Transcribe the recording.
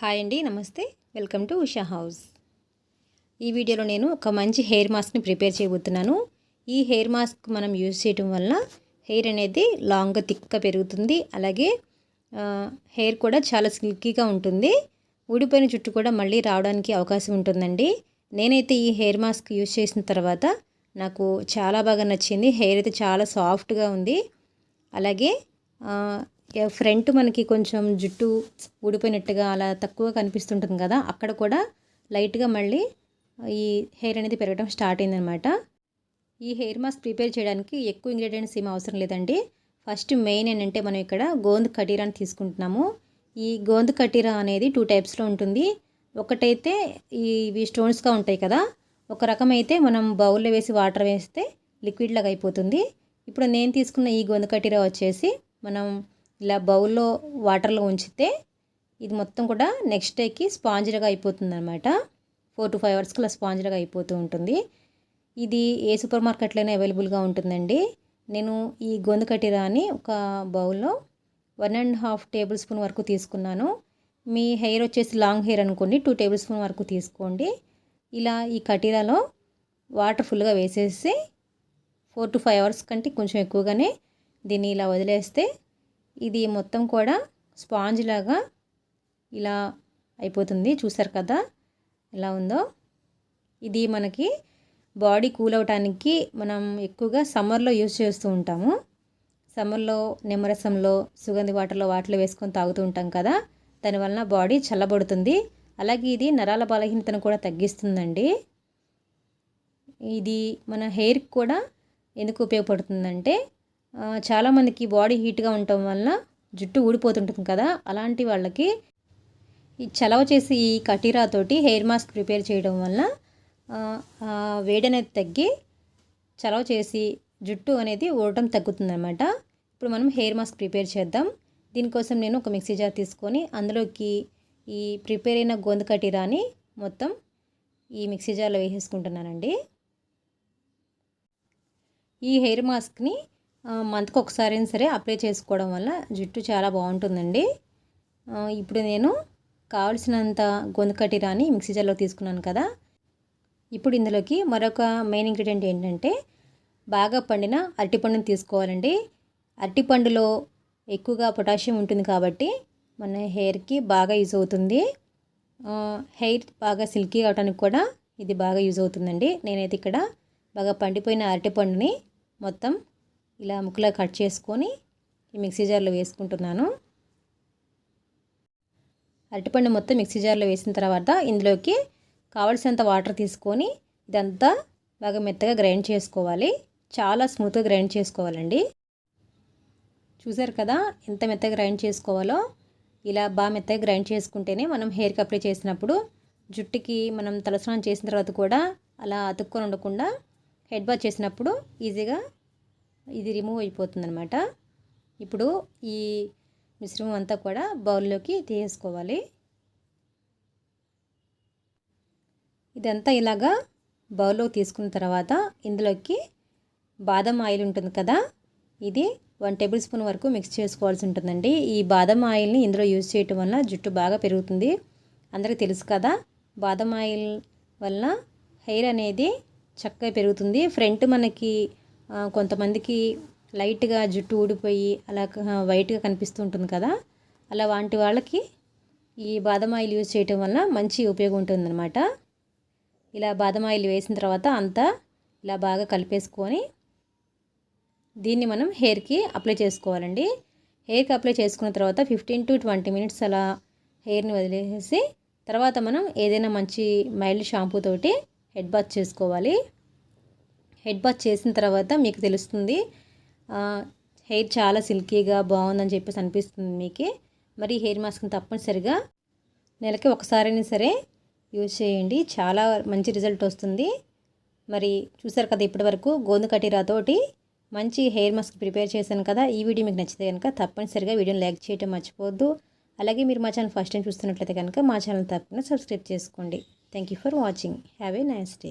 Hi అండి నమస్తే. Welcome to Usha house. ఈ వీడియోలో నేను ఒక మంచి హెయిర్ మాస్క్ని ప్రిపేర్ చేయబోతున్నాను. ఈ హెయిర్ మాస్క్ మనం యూజ్ చేయడం వల్ల హెయిర్ అనేది లాంగ్గా థిక్గా పెరుగుతుంది. అలాగే హెయిర్ కూడా చాలా సిల్కీగా ఉంటుంది. ఊడిపోయిన జుట్టు కూడా మళ్ళీ రావడానికి అవకాశం ఉంటుందండి. నేనైతే ఈ హెయిర్ మాస్క్ యూజ్ చేసిన తర్వాత నాకు చాలా బాగా నచ్చింది. హెయిర్ అయితే చాలా సాఫ్ట్గా ఉంది. అలాగే ఫ్రంట్ మనకి కొంచెం జుట్టు ఊడిపోయినట్టుగా అలా తక్కువ కనిపిస్తుంటుంది కదా అక్కడ కూడా లైట్గా మళ్ళీ ఈ హెయిర్ అనేది పెరగడం స్టార్ట్ అయిందనమాట ఈ హెయిర్ మాస్క్ ప్రిపేర్ చేయడానికి ఎక్కువ ఇంగ్రీడియంట్స్ ఏమి అవసరం లేదండి. ఫస్ట్ మెయిన్ ఏంటంటే మనం ఇక్కడ గోంద్ కటీరాని తీసుకుంటున్నాము. ఈ గోంద్ కటీరా అనేది టూ టైప్స్లో ఉంటుంది. ఒకటైతే ఇవి స్టోన్స్గా ఉంటాయి కదా ఒక రకం అయితే మనం బౌల్లో వేసి వాటర్ వేస్తే లిక్విడ్ లాగా అయిపోతుంది. ఇప్పుడు నేను తీసుకున్న ఈ గోంద్ కటీరా వచ్చేసి మనం ఇలా బౌల్లో వాటర్లో ఉంచితే ఇది మొత్తం కూడా నెక్స్ట్ డేకి స్పాంజ్లాగా అయిపోతుంది అనమాట ఫోర్ టు ఫైవ్ అవర్స్కి అలా స్పాంజ్లాగా అయిపోతూ ఉంటుంది. ఇది ఏ సూపర్ మార్కెట్లోనే అవైలబుల్గా ఉంటుందండి. నేను ఈ గొంతు కటిరాని ఒక బౌల్లో one and half tablespoon వరకు తీసుకున్నాను. మీ హెయిర్ వచ్చేసి లాంగ్ హెయిర్ అనుకోండి టూ టేబుల్ స్పూన్ వరకు తీసుకోండి. ఇలా ఈ కటీరాలో వాటర్ ఫుల్గా వేసేసి ఫోర్ టు ఫైవ్ అవర్స్ కంటే కొంచెం ఎక్కువగానే దీన్ని ఇలా వదిలేస్తే ఇది మొత్తం కూడా స్పాంజ్ లాగా ఇలా అయిపోతుంది. చూసారు కదా? ఎలా ఉందో? ఇది మనకి బాడీ కూల్ అవటానికి మనం ఎక్కువగా సమ్మర్లో యూజ్ చేస్తూ ఉంటాము. సమ్మర్లో నిమ్మరసంలో సుగంధి వాటర్లో వాటిలో వేసుకొని తాగుతూ ఉంటాం కదా? దానివలన బాడీ చల్లబడుతుంది. అలాగే ఇది నరాల బలహీనతను కూడా తగ్గిస్తుందండి. ఇది మన హెయిర్కి కూడా ఎందుకు ఉపయోగపడుతుందంటే చాలామందికి బాడీ హీట్గా ఉండటం వల్ల జుట్టు ఊడిపోతుంటుంది కదా అలాంటి వాళ్ళకి ఈ చలవ చేసి ఈ కటీరాతోటి హెయిర్ మాస్క్ ప్రిపేర్ చేయడం వల్ల వేడి అనేది తగ్గి చలవ చేసి జుట్టు అనేది ఊడటం తగ్గుతుందన్నమాట. ఇప్పుడు మనం హెయిర్ మాస్క్ ప్రిపేర్ చేద్దాం. దీనికోసం నేను ఒక మిక్సీ జార్ తీసుకొని అందులోకి ఈ ప్రిపేర్ అయిన గోంద కటీరాని మొత్తం ఈ మిక్సీ జార్లో వేసేసుకుంటున్నానండి. ఈ హెయిర్ మాస్క్ని మంత్కి ఒకసారి అయినా సరే అప్లై చేసుకోవడం వల్ల జుట్టు చాలా బాగుంటుందండి. ఇప్పుడు నేను కావలసినంత గొంతుకటిరాని మిక్సీ జార్లో తీసుకున్నాను కదా. ఇప్పుడు ఇందులోకి మరొక మెయిన్ ఇంగ్రీడియంట్ ఏంటంటే బాగా పండిన అరటిపండుని తీసుకోవాలండి. అరటిపండులో ఎక్కువగా పొటాషియం ఉంటుంది కాబట్టి మన హెయిర్కి బాగా యూజ్ అవుతుంది. హెయిర్ బాగా సిల్కీ అవడానికి కూడా ఇది బాగా యూజ్ అవుతుందండి. నేనైతే ఇక్కడ బాగా పండిపోయిన అరటిపండుని మొత్తం ఇలా ముక్కలా కట్ చేసుకొని ఈ మిక్సీ జార్లో వేసుకుంటున్నాను. అరటిపండు మొత్తం మిక్సీ జార్లో వేసిన తర్వాత ఇందులోకి కావలసినంత వాటర్ తీసుకొని ఇదంతా బాగా మెత్తగా గ్రైండ్ చేసుకోవాలి. చాలా స్మూత్గా గ్రైండ్ చేసుకోవాలండి. చూసారు కదా ఎంత మెత్తగా గ్రైండ్ చేసుకోవాలో? ఇలా బాగా మెత్తగా గ్రైండ్ చేసుకుంటేనే మనం హెయిర్కి అప్లై చేసినప్పుడు జుట్టుకి మనం తలస్నానం చేసిన తర్వాత కూడా అలా అతుక్కొని ఉండకుండా హెడ్ బాత్ చేసినప్పుడు ఈజీగా ఇది రిమూవ్ అయిపోతుందనమాట ఇప్పుడు ఈ మిశ్రమం అంతా కూడా బౌల్లోకి తీసుకోవాలి ఇదంతా ఇలాగా బౌల్లో తీసుకున్న తర్వాత ఇందులోకి బాదం ఆయిల్ ఉంటుంది కదా ఇది వన్ టేబుల్ స్పూన్ వరకు మిక్స్ చేసుకోవాల్సి ఉంటుందండి. ఈ బాదం ఆయిల్ని ఇందులో యూజ్ చేయటం వల్ల జుట్టు బాగా పెరుగుతుంది. అందరికీ తెలుసు కదా బాదం ఆయిల్ వల్ల హెయిర్ అనేది చక్కగా పెరుగుతుంది. ఫ్రంట్ మనకి కొంతమందికి లైట్గా జుట్టు ఊడిపోయి అలా వైట్గా కనిపిస్తూ ఉంటుంది కదా అలా వాంటి వాళ్ళకి ఈ బాదం ఆయిల్ యూజ్ చేయటం వల్ల మంచి ఉపయోగం ఉంటుందన్నమాట. ఇలా బాదం ఆయిల్ వేసిన తర్వాత అంతా ఇలా బాగా కలిపేసుకొని దీన్ని మనం హెయిర్కి అప్లై చేసుకోవాలండి. హెయిర్కి అప్లై చేసుకున్న తర్వాత ఫిఫ్టీన్ టు ట్వంటీ మినిట్స్ అలా హెయిర్ని వదిలేసి తర్వాత మనం ఏదైనా మంచి మైల్డ్ షాంపూ తోటి హెడ్ బాత్ చేసుకోవాలి. హెడ్ బాత్ చేసిన తర్వాత మీకు తెలుస్తుంది హెయిర్ చాలా సిల్కీగా బాగుందని చెప్పేసి అనిపిస్తుంది మీకు. మరి హెయిర్ మాస్క్ని తప్పనిసరిగా నెలకి ఒకసారైనా సరే యూజ్ చేయండి. చాలా మంచి రిజల్ట్ వస్తుంది. మరి చూసారు కదా ఇప్పటివరకు గోందు కటీరాతోటి మంచి హెయిర్ మాస్క్ ప్రిపేర్ చేశాను కదా. ఈ వీడియో మీకు నచ్చితే కనుక తప్పనిసరిగా వీడియోని లైక్ చేయడం మర్చిపోవద్దు. అలాగే మీరు మా ఛానల్ ఫస్ట్ టైం చూస్తున్నట్లయితే కనుక మా ఛానల్ తప్పకుండా సబ్స్క్రైబ్ చేసుకోండి. Thank you for watching. Have a nice day.